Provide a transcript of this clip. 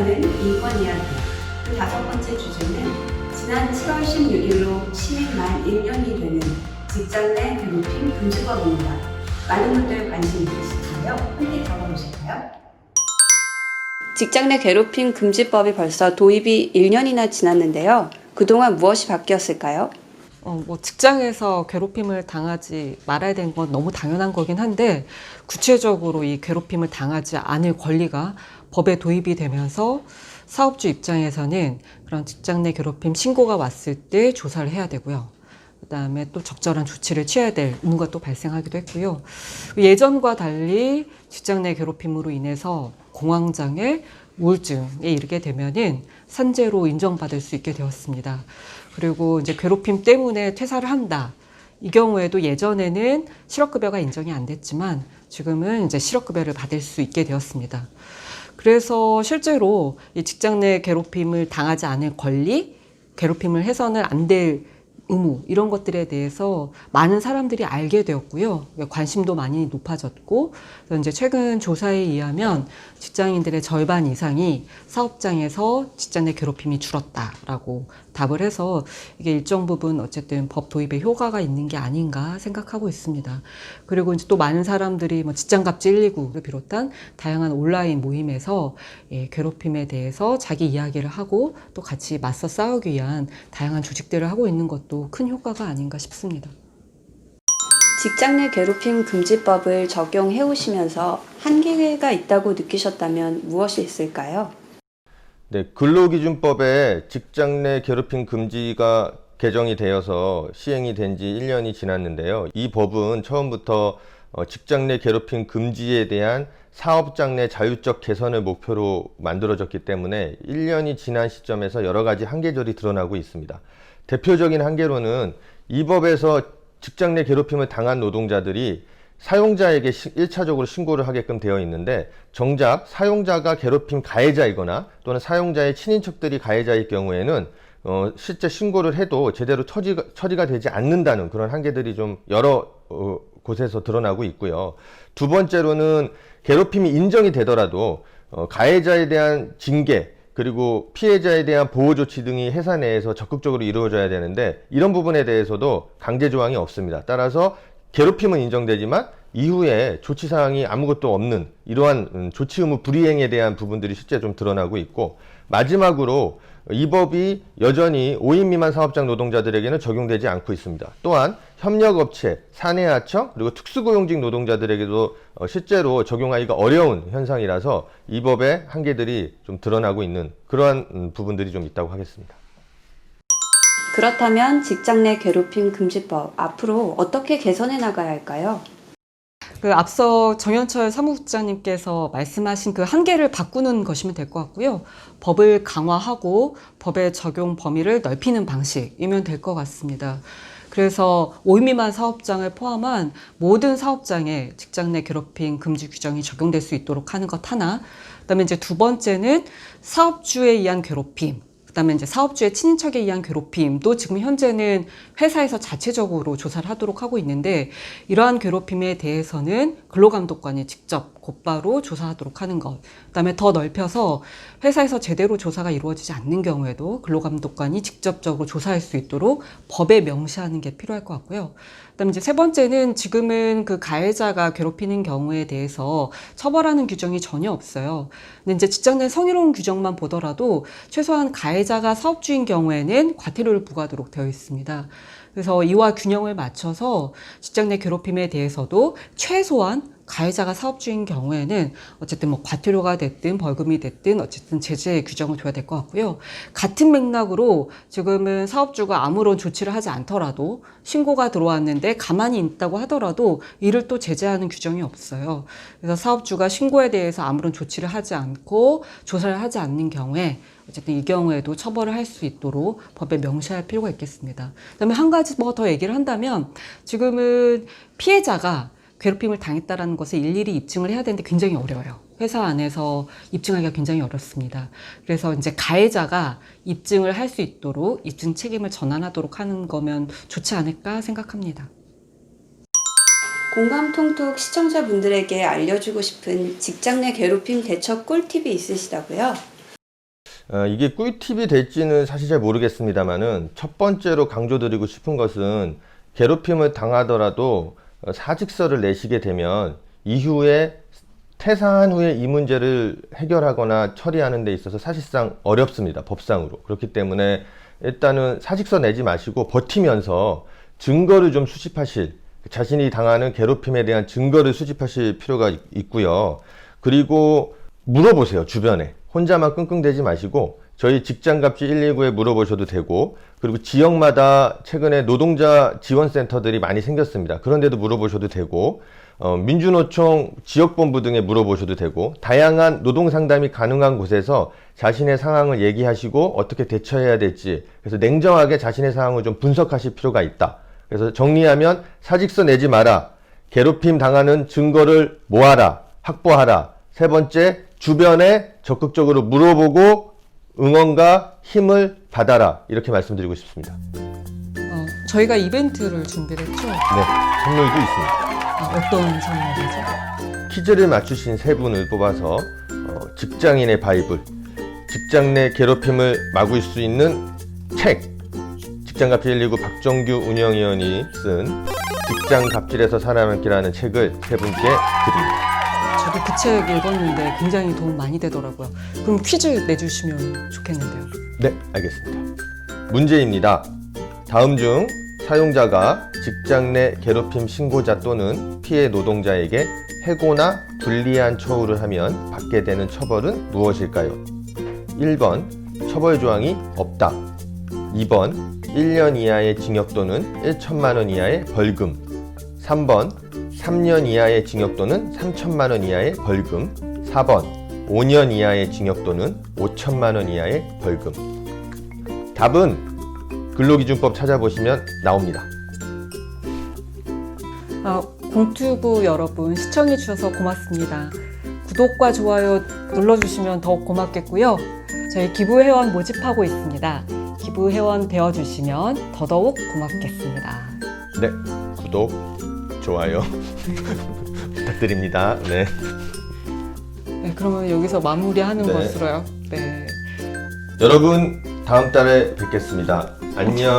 하는 인권 이야기. 그 다섯 번째 주제는 지난 7월 16일로 시행 만 1년이 되는 직장 내 괴롭힘 금지법입니다. 많은 분들 관심 있으신가요? 함께 들어보실까요? 직장 내 괴롭힘 금지법이 벌써 도입이 1년이나 지났는데요. 그동안 무엇이 바뀌었을까요? 어, 뭐 직장에서 괴롭힘을 당하지 말아야 되는 건 너무 당연한 거긴 한데 구체적으로 이 괴롭힘을 당하지 않을 권리가 법에 도입이 되면서 사업주 입장에서는 그런 직장 내 괴롭힘 신고가 왔을 때 조사를 해야 되고요. 그 다음에 또 적절한 조치를 취해야 될 의무가 또 발생하기도 했고요. 예전과 달리 직장 내 괴롭힘으로 인해서 공황장애, 우울증에 이르게 되면은 산재로 인정받을 수 있게 되었습니다. 그리고 이제 괴롭힘 때문에 퇴사를 한다. 이 경우에도 예전에는 실업급여가 인정이 안 됐지만 지금은 이제 실업급여를 받을 수 있게 되었습니다. 그래서 실제로 이 직장 내 괴롭힘을 당하지 않을 권리, 괴롭힘을 해서는 안 될 의무 이런 것들에 대해서 많은 사람들이 알게 되었고요. 관심도 많이 높아졌고 이제 최근 조사에 의하면 직장인들의 절반 이상이 사업장에서 직장 내 괴롭힘이 줄었다라고 답을 해서 이게 일정 부분 어쨌든 법 도입에 효과가 있는 게 아닌가 생각하고 있습니다. 그리고 이제 또 많은 사람들이 뭐 직장갑질 119를 비롯한 다양한 온라인 모임에서 예, 괴롭힘에 대해서 자기 이야기를 하고 또 같이 맞서 싸우기 위한 다양한 조직들을 하고 있는 것도 큰 효과가 아닌가 싶습니다. 직장 내 괴롭힘 금지법을 적용해 오시면서 한계가 있다고 느끼셨다면 무엇이 있을까요? 네, 근로기준법에 직장 내 괴롭힘 금지가 개정이 되어서 시행이 된 지 1년이 지났는데요. 이 법은 처음부터 어, 직장 내 괴롭힘 금지에 대한 사업장 내 자율적 개선을 목표로 만들어졌기 때문에 1년이 지난 시점에서 여러 가지 한계들이 드러나고 있습니다. 대표적인 한계로는 이 법에서 직장 내 괴롭힘을 당한 노동자들이 사용자에게 시- 1차적으로 신고를 하게끔 되어 있는데 정작 사용자가 괴롭힘 가해자이거나 또는 사용자의 친인척들이 가해자일 경우에는 어, 실제 신고를 해도 제대로 처리가, 처리가 되지 않는다는 그런 한계들이 좀 여러 어, 곳에서 드러나고 있고요. 두 번째로는 괴롭힘이 인정이 되더라도 어, 가해자에 대한 징계 그리고 피해자에 대한 보호 조치 등이 회사 내에서 적극적으로 이루어져야 되는데 이런 부분에 대해서도 강제 조항이 없습니다. 따라서 괴롭힘은 인정되지만 이후에 조치 사항이 아무것도 없는 이러한 음, 조치 의무 불이행에 대한 부분들이 실제 좀 드러나고 있고 마지막으로 이 법이 여전히 5인 미만 사업장 노동자들에게는 적용되지 않고 있습니다. 또한 협력업체, 사내하청 그리고 특수고용직 노동자들에게도 어, 실제로 적용하기가 어려운 현상이라서 이 법의 한계들이 좀 드러나고 있는 그러한 음, 부분들이 좀 있다고 하겠습니다. 그렇다면 직장 내 괴롭힘 금지법 앞으로 어떻게 개선해 나가야 할까요? 그 앞서 정현철 사무국장님께서 말씀하신 그 한계를 바꾸는 것이면 될 것 같고요. 법을 강화하고 법의 적용 범위를 넓히는 방식이면 될 것 같습니다. 그래서 5인 미만 사업장을 포함한 모든 사업장에 직장 내 괴롭힘 금지 규정이 적용될 수 있도록 하는 것 하나. 그다음에 이제 두 번째는 사업주에 의한 괴롭힘. 그다음에 이제 사업주의 친인척에 의한 괴롭힘도 지금 현재는 회사에서 자체적으로 조사를 하도록 하고 있는데 이러한 괴롭힘에 대해서는 근로감독관이 직접 곧바로 조사하도록 하는 것. 그다음에 더 넓혀서 회사에서 제대로 조사가 이루어지지 않는 경우에도 근로감독관이 직접적으로 조사할 수 있도록 법에 명시하는 게 필요할 것 같고요. 그다음에 이제 세 번째는 지금은 그 가해자가 괴롭히는 경우에 대해서 처벌하는 규정이 전혀 없어요. 근데 이제 직장 내 성희롱 규정만 보더라도 최소한 가해자가 사업주인 경우에는 과태료를 부과하도록 되어 있습니다. 그래서 이와 균형을 맞춰서 직장 내 괴롭힘에 대해서도 최소한 가해자가 사업주인 경우에는 어쨌든 뭐 과태료가 됐든 벌금이 됐든 어쨌든 제재 규정을 둬야 될 것 같고요. 같은 맥락으로 지금은 사업주가 아무런 조치를 하지 않더라도 신고가 들어왔는데 가만히 있다고 하더라도 이를 또 제재하는 규정이 없어요. 그래서 사업주가 신고에 대해서 아무런 조치를 하지 않고 조사를 하지 않는 경우에 어쨌든 이 경우에도 처벌을 할 수 있도록 법에 명시할 필요가 있겠습니다. 그다음에 한 가지 뭐 더 얘기를 한다면 지금은 피해자가 괴롭힘을 당했다라는 것을 일일이 입증을 해야 되는데 굉장히 어려워요. 회사 안에서 입증하기가 굉장히 어렵습니다. 그래서 이제 가해자가 입증을 할 수 있도록 입증 책임을 전환하도록 하는 거면 좋지 않을까 생각합니다. 공감통톡 시청자분들에게 알려주고 싶은 직장 내 괴롭힘 대처 꿀팁이 있으시다고요? 어, 이게 꿀팁이 될지는 사실 잘 모르겠습니다만은 첫 번째로 강조드리고 싶은 것은 괴롭힘을 당하더라도 어, 사직서를 내시게 되면 이후에 퇴사한 후에 이 문제를 해결하거나 처리하는 데 있어서 사실상 어렵습니다. 법상으로. 그렇기 때문에 일단은 사직서 내지 마시고 버티면서 증거를 좀 수집하실 자신이 당하는 괴롭힘에 대한 증거를 수집하실 필요가 있- 있고요. 그리고 물어보세요. 주변에. 혼자만 끙끙대지 마시고 저희 직장갑질 119에 물어보셔도 되고 그리고 지역마다 최근에 노동자 지원센터들이 많이 생겼습니다. 그런데도 물어보셔도 되고 어, 민주노총 지역본부 등에 물어보셔도 되고 다양한 노동 상담이 가능한 곳에서 자신의 상황을 얘기하시고 어떻게 대처해야 될지 그래서 냉정하게 자신의 상황을 좀 분석하실 필요가 있다. 그래서 정리하면 사직서 내지 마라. 괴롭힘 당하는 증거를 모아라. 확보하라. 세 번째, 주변에 적극적으로 물어보고 응원과 힘을 받아라. 이렇게 말씀드리고 싶습니다. 어, 저희가 이벤트를 준비를 했죠. 네, 선물도 있습니다. 아, 어떤 선물이죠? 퀴즈를 맞추신 세 분을 뽑아서 어, 직장인의 바이블, 직장 내 괴롭힘을 막을 수 있는 책, 직장 갑질 119 박정규 운영위원이 쓴 직장 갑질에서 살아남기라는 책을 세 분께 드립니다. 저도 그 책 읽었는데 굉장히 도움 많이 되더라고요. 그럼 퀴즈 내주시면 좋겠는데요. 네, 알겠습니다. 문제입니다. 다음 중 사용자가 직장 내 괴롭힘 신고자 또는 피해 노동자에게 해고나 불리한 처우를 하면 받게 되는 처벌은 무엇일까요? 1번 처벌 조항이 없다. 2번 1년 이하의 징역 또는 1천만 원 이하의 벌금. 3번 3년 이하의 징역 또는 3천만 원 이하의 벌금. 4번 5년 이하의 징역 또는 5천만 원 이하의 벌금. 답은 근로기준법 찾아보시면 나옵니다. 아, 공투부 여러분 시청해 주셔서 고맙습니다. 구독과 좋아요 눌러주시면 더욱 고맙겠고요. 저희 기부 회원 모집하고 있습니다. 기부 회원 되어 주시면 더더욱 고맙겠습니다. 네, 구독, 좋아요 부탁드립니다. 네. 네, 그러면 여기서 마무리하는 네. 것으로요. 네. 여러분 다음 달에 뵙겠습니다. 안녕.